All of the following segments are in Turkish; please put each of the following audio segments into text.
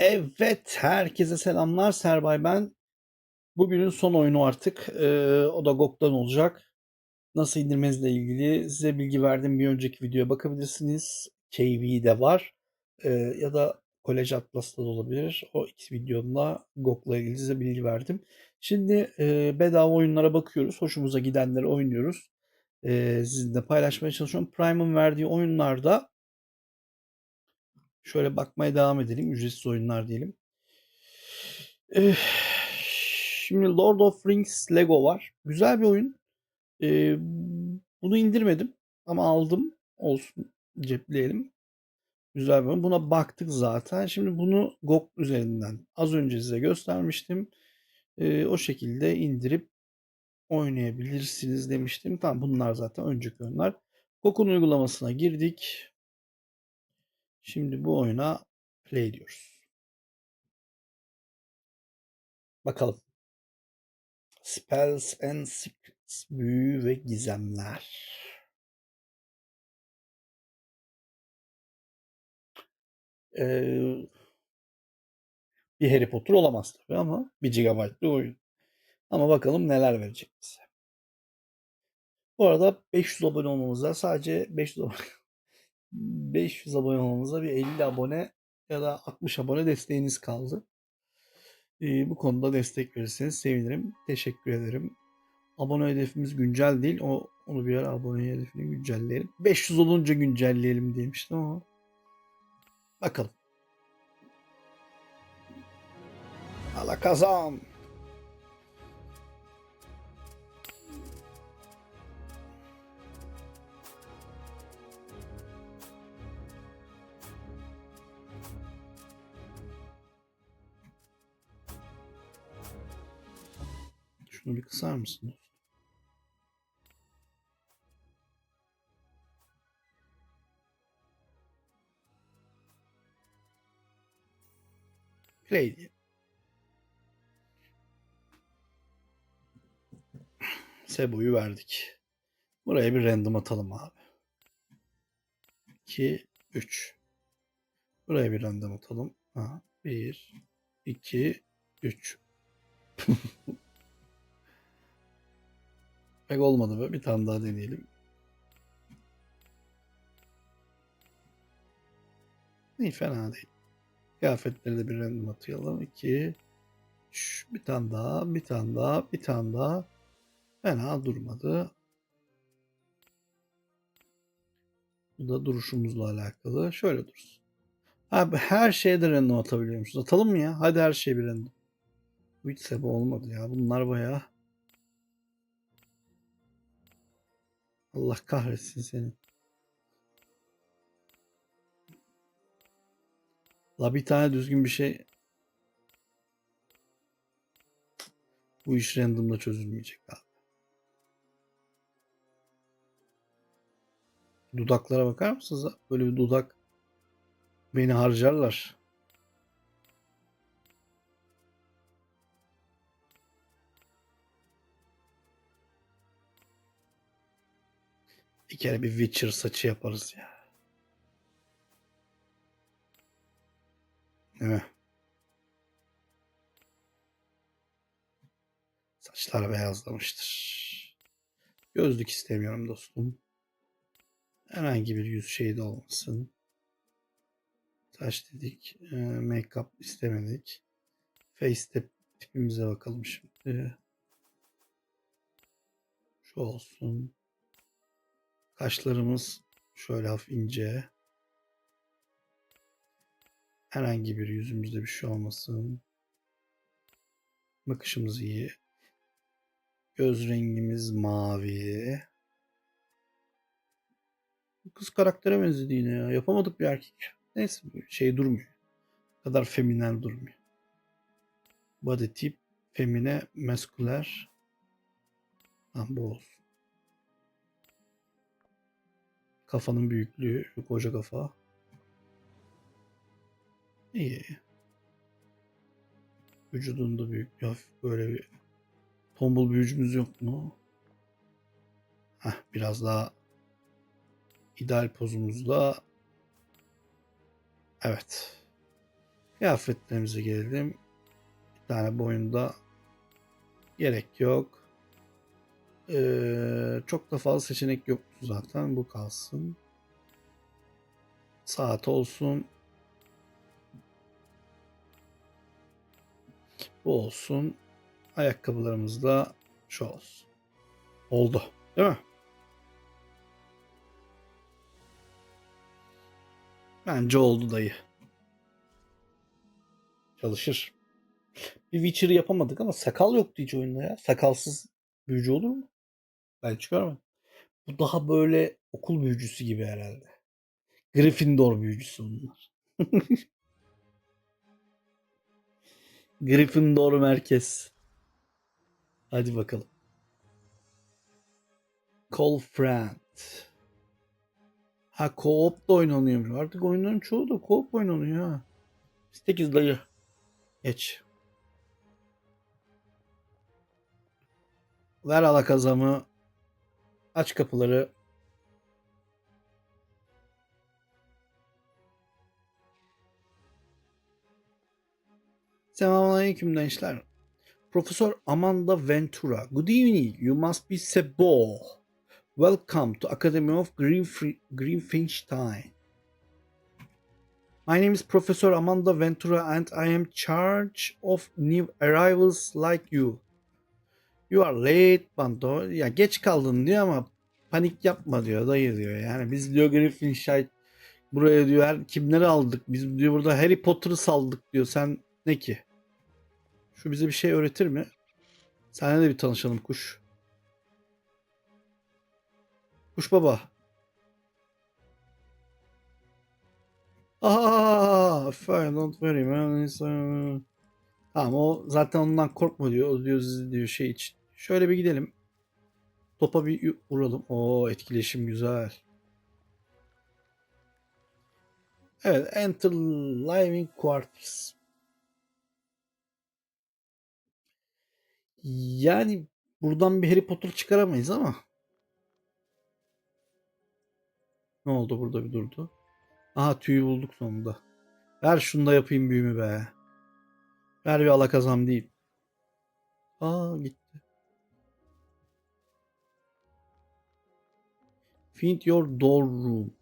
Evet, herkese selamlar. Serbay ben. Bugünün son oyunu artık. Ee, o da GOG'dan olacak. Nasıl indirmenizle ilgili size bilgi verdim. Bir önceki videoya bakabilirsiniz. KV'de var. Ee, ya da College Atlas'ta da olabilir. O iki videomda GOG'la ilgili size bilgi verdim. Şimdi e, bedava oyunlara bakıyoruz. Hoşumuza gidenleri oynuyoruz. Ee, sizinle paylaşmaya çalışıyorum. Prime'ın verdiği oyunlarda şöyle bakmaya devam edelim. Ücretsiz oyunlar diyelim. Eh, Şimdi Lord of Rings Lego var. Güzel bir oyun. Ee, bunu indirmedim ama aldım. Olsun cepleyelim. Güzel bir oyun. Buna baktık zaten. Şimdi bunu GOG üzerinden az önce size göstermiştim. Ee, o şekilde indirip oynayabilirsiniz demiştim. Tamam bunlar zaten önceki oyunlar. GOG'un uygulamasına girdik. Şimdi bu oyuna play diyoruz. Bakalım. Spells and Secrets. Büyü ve gizemler. Ee, bir Harry Potter olamaz tabii ama 1 GB'lı oyun. Ama bakalım neler verecek bize. Bu arada 500 abone olmamıza sadece 500 abone 500 abone olmamıza bir 50 abone ya da 60 abone desteğiniz kaldı. Ee, bu konuda destek verirseniz sevinirim. Teşekkür ederim. Abone hedefimiz güncel değil. O onu bir ara abone hedefini güncelleyelim. 500 olunca güncelleyelim demiştim ama bakalım. Allah kazan. Şunu bir kısar mısın? Play diye. Sebo'yu verdik. Buraya bir random atalım abi. 2, 3. Buraya bir random atalım. Ha, 1, 2, 3. Pek olmadı be. Bir tane daha deneyelim. İyi fena değil. Kıyafetleri de bir random atayalım. 2, 3. Bir tane daha, bir tane daha, bir tane daha. Fena durmadı. Bu da duruşumuzla alakalı. Şöyle dursun. Abi her şeye de random atabiliyormuşuz. Atalım mı ya? Hadi her şeye bir random. Bu hiç sebe olmadı ya. Bunlar bayağı Allah kahretsin seni. La bir tane düzgün bir şey bu iş random'da çözülmeyecek abi. Dudaklara bakar mısınız? Böyle bir dudak beni harcarlar. Bir kere bir Witcher saçı yaparız ya. Değil mi? Saçlar beyazlamıştır. Gözlük istemiyorum dostum. Herhangi bir yüz şeyi de olmasın. Saç dedik. E, make-up istemedik. Face tip, tipimize bakalım şimdi. Şu olsun. Kaşlarımız şöyle hafif ince. Herhangi bir yüzümüzde bir şey olmasın. Bakışımız iyi. Göz rengimiz mavi. Kız karaktere benzedi yine ya. Yapamadık bir erkek. Neyse şey durmuyor. Bu kadar feminen durmuyor. Body tip femine masküler. Ha, bu olsun. Kafanın büyüklüğü, koca kafa. İyi. Vücudunda büyük bir hafif böyle bir tombul büyücümüz yok mu? Heh, biraz daha ideal pozumuzda. Evet. Kıyafetlerimize gelelim. Bir tane boyunda gerek yok. Ee, çok da fazla seçenek yok zaten. Bu kalsın. Saat olsun. Bu olsun. Ayakkabılarımız da şu olsun. Oldu. Değil mi? Bence oldu dayı. Çalışır. Bir Witcher yapamadık ama sakal yoktu hiç oyunda ya. Sakalsız büyücü olur mu? Ben çıkarmadım. Bu daha böyle okul büyücüsü gibi herhalde. Gryffindor büyücüsü bunlar. Gryffindor merkez. Hadi bakalım. Call friend. Ha co-op da oynanıyormuş. Artık oyunların çoğu da co-op oynanıyor ha. 8 dayı. Geç. Ver alakazamı. Aç kapıları. Selamünaleyküm gençler. Professor Amanda Ventura. Good evening. You must be Sebo. Welcome to Academy of Greenf- Greenfinstein. My name is Professor Amanda Ventura and I am charge of new arrivals like you. You are late, Bando. Ya geç kaldın diyor ama panik yapma diyor dayı diyor. Yani biz diyor Griffinshire buraya diyor her kimleri aldık. Biz diyor burada Harry Potter'ı saldık diyor. Sen ne ki? Şu bize bir şey öğretir mi? Seninle de bir tanışalım kuş. Kuş baba. Fine, don't worry man. Uh, Tamam o zaten ondan korkma diyor. O diyor, diyor şey için. Şöyle bir gidelim. Topa bir vuralım. O etkileşim güzel. Evet, enter living quarters. Yani buradan bir Harry Potter çıkaramayız ama. Ne oldu burada bir durdu. Aha tüyü bulduk sonunda. Ver şunu da yapayım büyümü be. Ver bir alakazam değil. Aa gitti. Find your door room.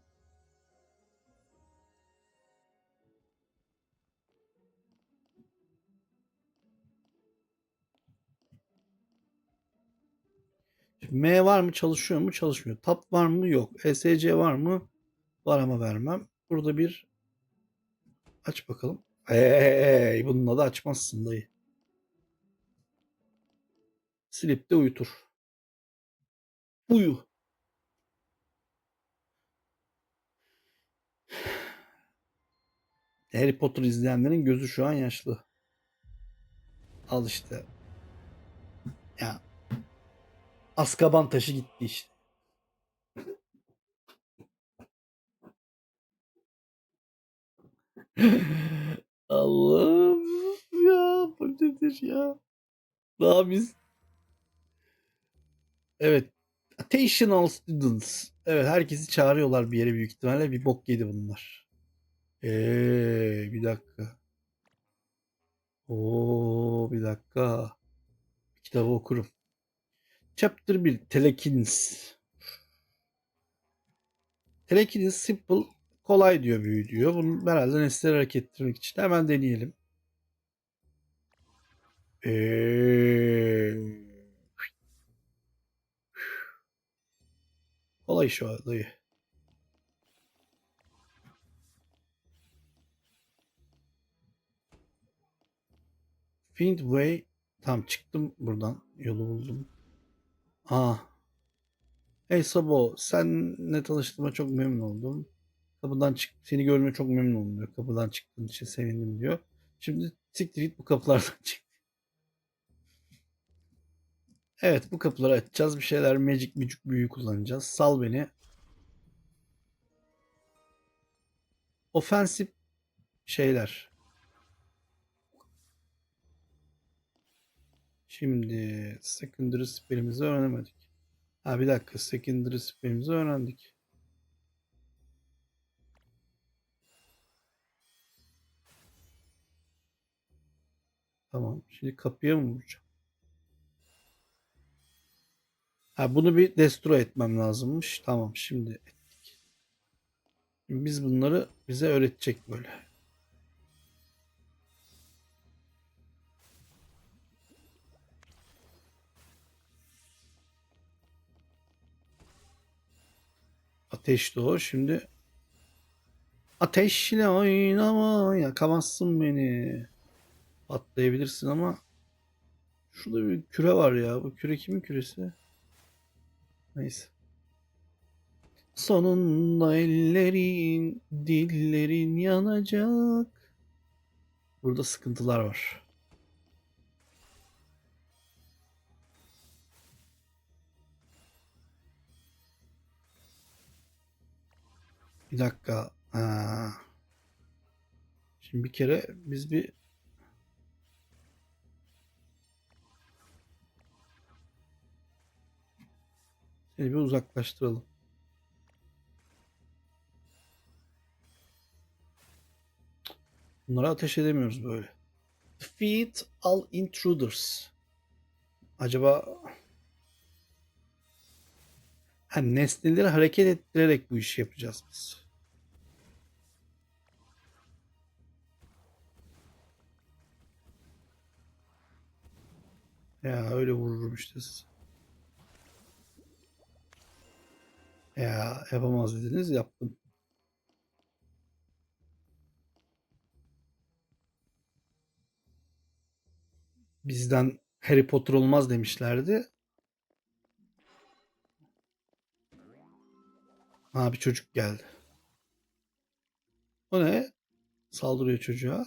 M var mı çalışıyor mu çalışmıyor. Tab var mı yok. ESC var mı var ama vermem. Burada bir aç bakalım. Eee bununla da açmazsın dayı. Silip de uyutur. Uyu. Harry Potter izleyenlerin gözü şu an yaşlı. Al işte. Ya. Azkaban taşı gitti işte. Allah'ım ya bu nedir ya? Daha biz Evet. Attentional students. Evet herkesi çağırıyorlar bir yere büyük ihtimalle. Bir bok yedi bunlar. Eee bir dakika. Oo bir dakika. Kitabı okurum. Chapter 1 Telekins. Telekins simple kolay diyor büyü diyor. Bunu herhalde nesneleri hareket ettirmek için hemen deneyelim. Eee Kolay şu dayı. Find way. Tam çıktım buradan. Yolu buldum. Aa. Hey Sabo, senle tanıştığıma çok memnun oldum. Kapıdan çık, seni görmeye çok memnun oldum diyor. Kapıdan çıktığın için sevindim diyor. Şimdi siktir git bu kapılardan çık. Evet bu kapıları açacağız. Bir şeyler magic magic büyü kullanacağız. Sal beni. Ofensif şeyler. Şimdi secondary spell'imizi öğrenemedik. Ha bir dakika secondary spell'imizi öğrendik. Tamam. Şimdi kapıya mı vuracağım? Ha bunu bir destroy etmem lazımmış. Tamam şimdi ettik. Biz bunları bize öğretecek böyle. Ateşti o. Şimdi ateşle oynama yakamazsın beni. Patlayabilirsin ama şurada bir küre var ya. Bu küre kimin küresi? Neyse. Sonunda ellerin, dillerin yanacak. Burada sıkıntılar var. Bir dakika. Ha. Şimdi bir kere biz bir seni bir uzaklaştıralım. Bunlara ateş edemiyoruz böyle. Defeat all intruders. Acaba ha, nesneleri hareket ettirerek bu işi yapacağız biz. Ya öyle vururum işte sizi. Ya yapamaz dediniz yaptım. Bizden Harry Potter olmaz demişlerdi. Ha bir çocuk geldi. O ne? Saldırıyor çocuğa.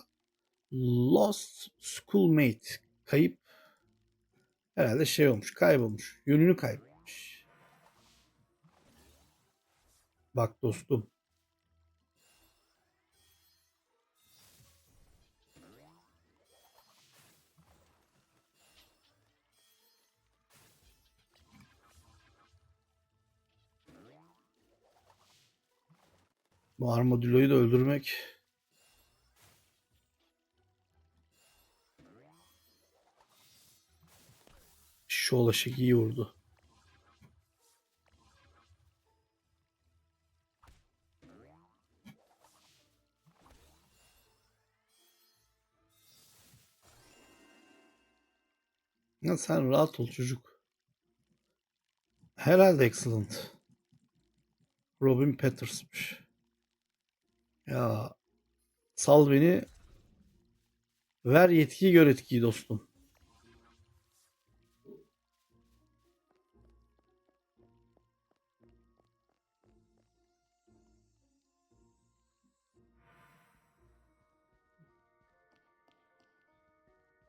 Lost schoolmate. Kayıp. Herhalde şey olmuş. Kaybolmuş. Yönünü kaybetmiş. Bak dostum. Bu armadilloyu da öldürmek şu ulaşık iyi vurdu. Ya sen rahat ol çocuk. Herhalde excellent. Robin Petters'mış. Ya sal beni. Ver yetkiyi gör etkiyi dostum.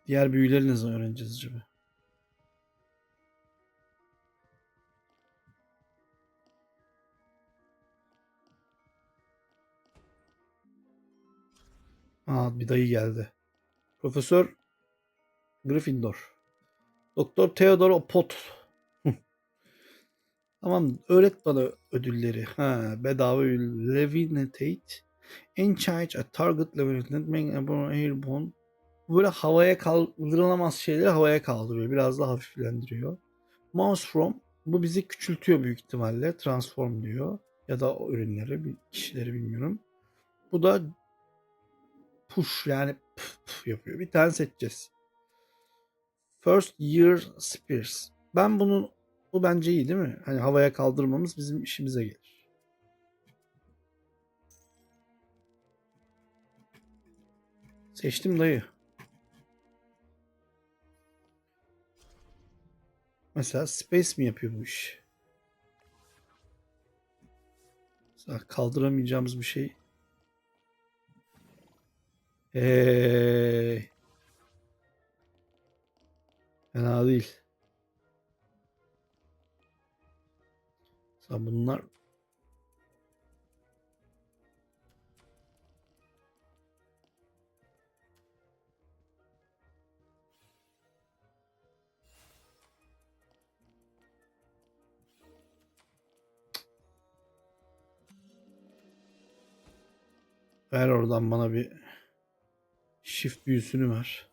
Diğer büyüleri ne zaman öğreneceğiz acaba? Aa bir dayı geldi. Profesör Gryffindor. Doktor Theodore Pot. tamam öğret bana ödülleri. Ha bedava levitate. Enchange a target levitate. Airborne. Böyle havaya kaldırılamaz şeyleri havaya kaldırıyor. Biraz daha hafiflendiriyor. Mouse from. Bu bizi küçültüyor büyük ihtimalle. Transform diyor. Ya da ürünleri, kişileri bilmiyorum. Bu da push yani puf puf yapıyor. Bir tane seçeceğiz. First Year Spears. Ben bunu bu bence iyi değil mi? Hani havaya kaldırmamız bizim işimize gelir. Seçtim dayı. Mesela Space mi yapıyor bu iş? Mesela kaldıramayacağımız bir şey Hey. Fena değil. Mesela bunlar Ver oradan bana bir Shift büyüsünü ver.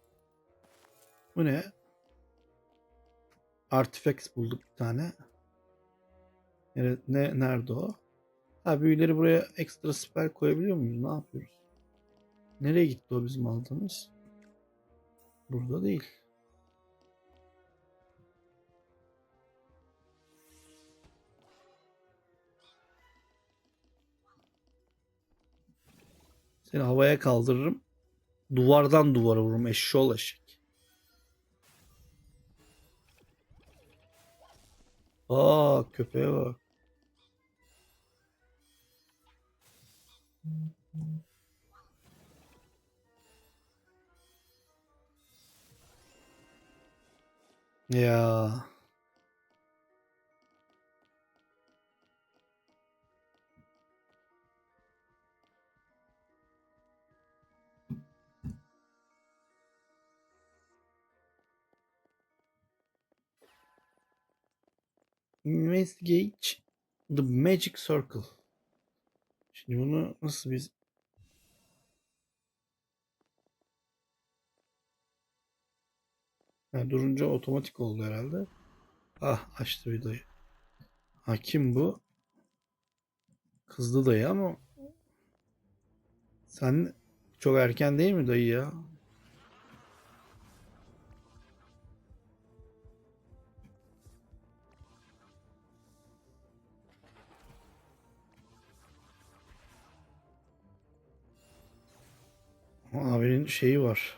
Bu ne? Artifacts bulduk bir tane. Nere, ne, nerede o? Ha büyüleri buraya ekstra spell koyabiliyor muyuz? Ne yapıyoruz? Nereye gitti o bizim aldığımız? Burada değil. Seni havaya kaldırırım. Duvardan duvara vururum eşşoğlu eşek. Aa köpeğe bak. Ya. Investigate the Magic Circle. Şimdi bunu nasıl biz ha, durunca otomatik oldu herhalde. Ah açtı vidayı. Ha kim bu? Kızdı dayı ama sen çok erken değil mi dayı ya? Abinin şeyi var.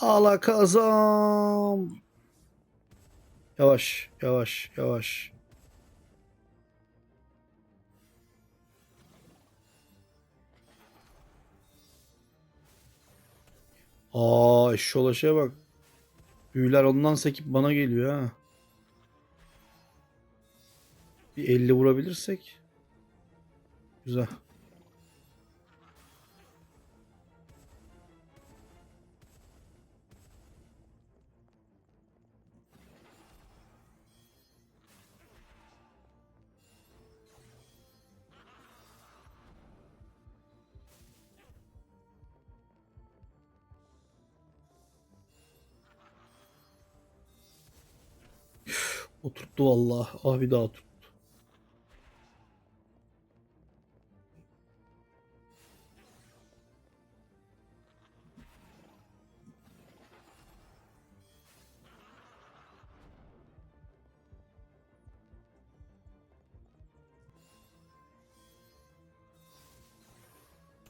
Alakazam. Yavaş, yavaş, yavaş. Aa, eşşolaşa bak. Büyüler ondan sekip bana geliyor ha. Bir 50 vurabilirsek. Güzel. Oturttu vallahi. Ah bir daha oturttu.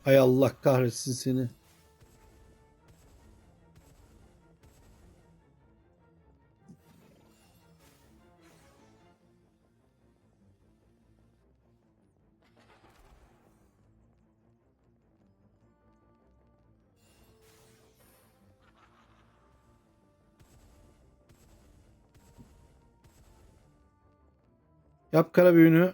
Hay Allah kahretsin seni. Yap kara büyünü.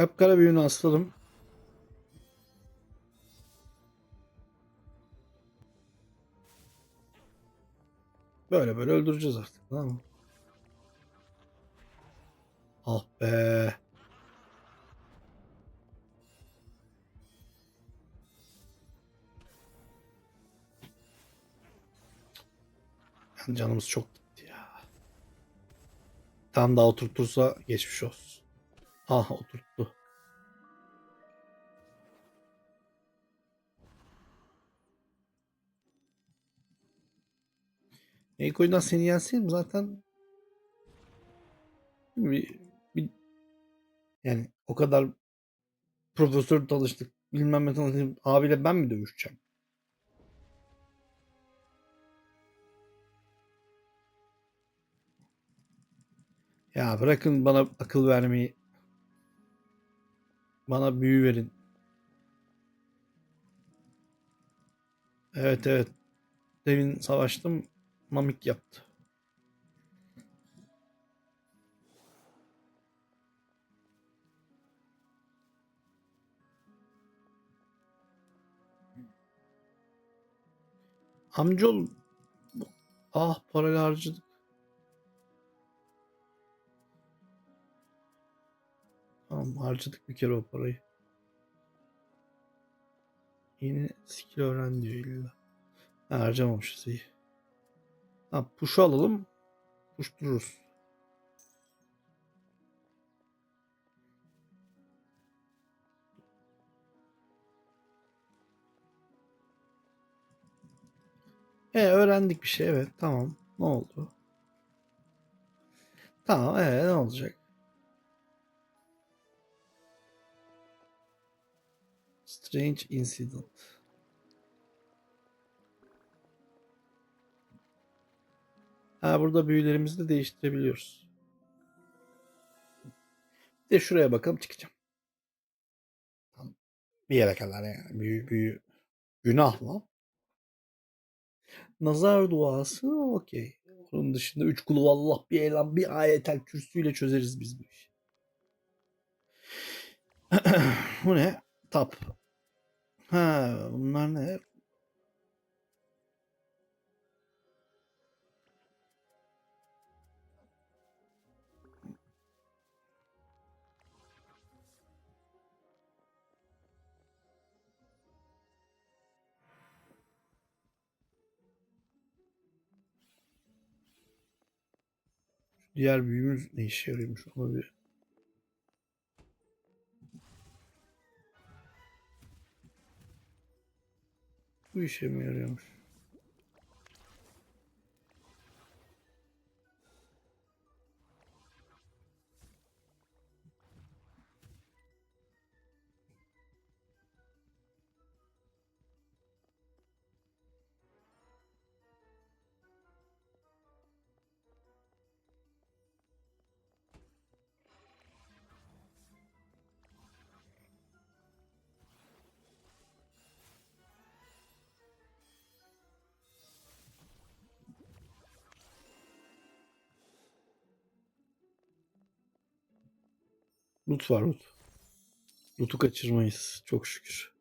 Yap kara büyünü aslanım. Böyle böyle öldüreceğiz artık. Tamam mı? Ah be. Yani canımız çok gitti ya. Tam daha oturtursa geçmiş olsun. Ah oturttu. İlk oyundan seni yenseydim zaten bir, bir- yani o kadar profesör tanıştık bilmem ne tanıştık abiyle ben mi dövüşeceğim? Ya bırakın bana akıl vermeyi. Bana büyü verin. Evet evet. Demin savaştım. Mamik yaptı. Amcaoğlu ah parayı harcadık. Tamam harcadık bir kere o parayı. Yeni skill öğren diyor illa. Ha, harcamamışız iyi. Ha, push'u alalım. Push dururuz. E öğrendik bir şey evet tamam. Ne oldu? Tamam evet ne olacak? Strange incident. Ha burada büyülerimizi de değiştirebiliyoruz. Bir de şuraya bakalım çıkacağım. Bir yere kadar yani. Büyü, büyü. Günah lan. Nazar duası okey. Onun dışında üç kulu Allah bir elan bir ayetel kürsüyle çözeriz biz bu işi. bu ne? Tap. Ha bunlar ne? Diğer büyümüz ne işe yarıyormuş ona Bu işe mi yarıyormuş? Loot var loot. Loot'u kaçırmayız. Çok şükür.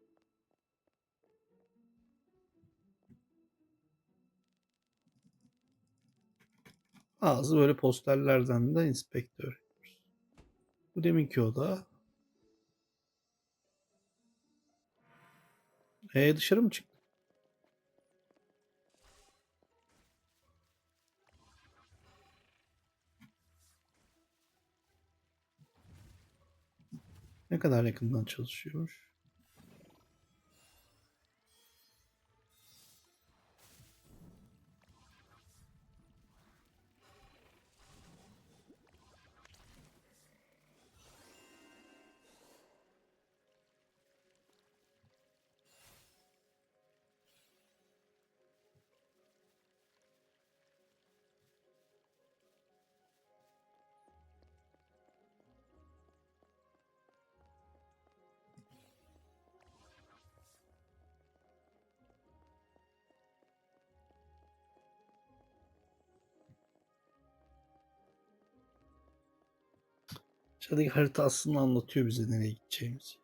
Bazı böyle posterlerden de inspektör. Bu deminki oda. E dışarı mı çıktı? Ne kadar yakından çalışıyor? Aşağıdaki harita aslında anlatıyor bize nereye gideceğimizi.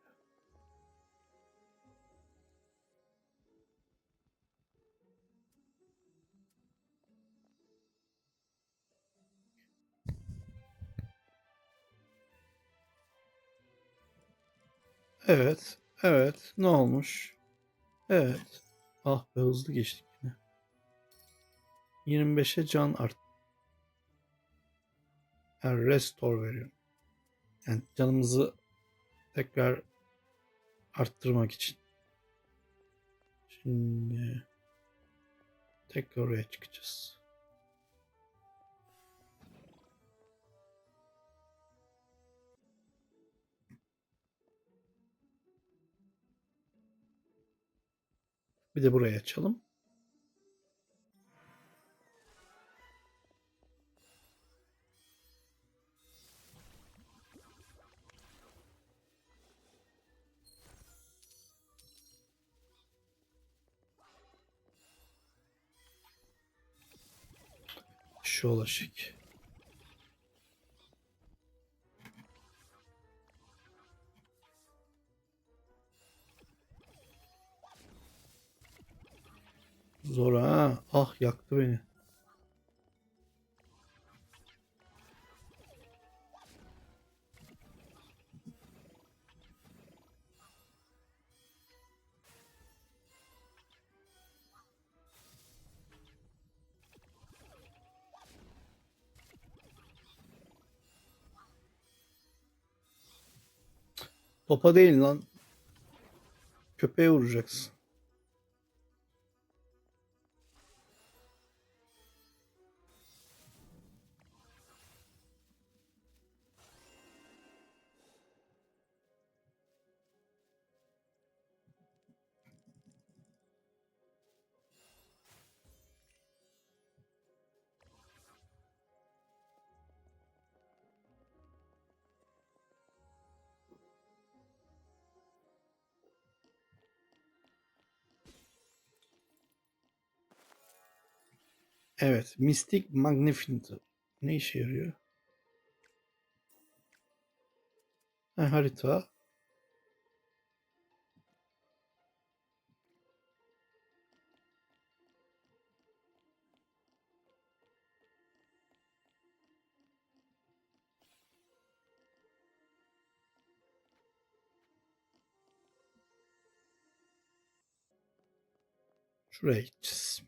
Evet, evet. Ne olmuş? Evet. Ah be hızlı geçtik yine. 25'e can art. Yani restore veriyor. Yani canımızı tekrar arttırmak için. Şimdi tekrar oraya çıkacağız. Bir de burayı açalım. Eşşoğlu Zor ha. Ah yaktı beni. Topa değil lan. Köpeğe vuracaksın. Evet. Mystic Magnificent. Ne işe yarıyor? Ha, harita. Şuraya gideceğiz.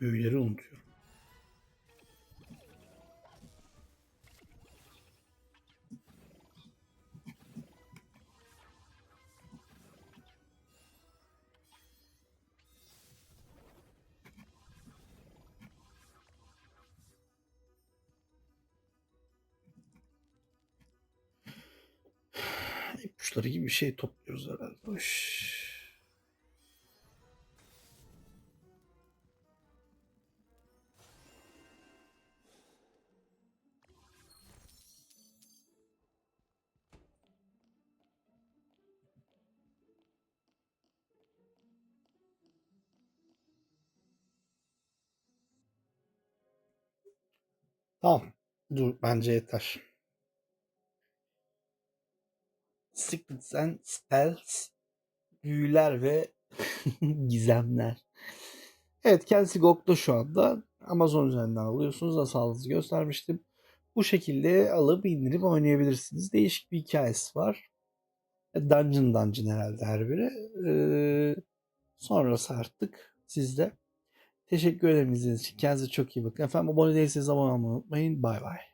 Büyüleri unutuyorum. İpuçları gibi bir şey topluyoruz herhalde. Uş. Tamam. Dur bence yeter. Secrets and Spells Büyüler ve Gizemler. Evet kendisi GOG'da şu anda. Amazon üzerinden alıyorsunuz. Nasıl aldığınızı göstermiştim. Bu şekilde alıp indirip oynayabilirsiniz. Değişik bir hikayesi var. Dungeon Dungeon herhalde her biri. Ee, sonrası artık sizde. Teşekkür ederim izlediğiniz için. Kendinize çok iyi bakın. Efendim abone değilseniz abone olmayı unutmayın. Bay bay.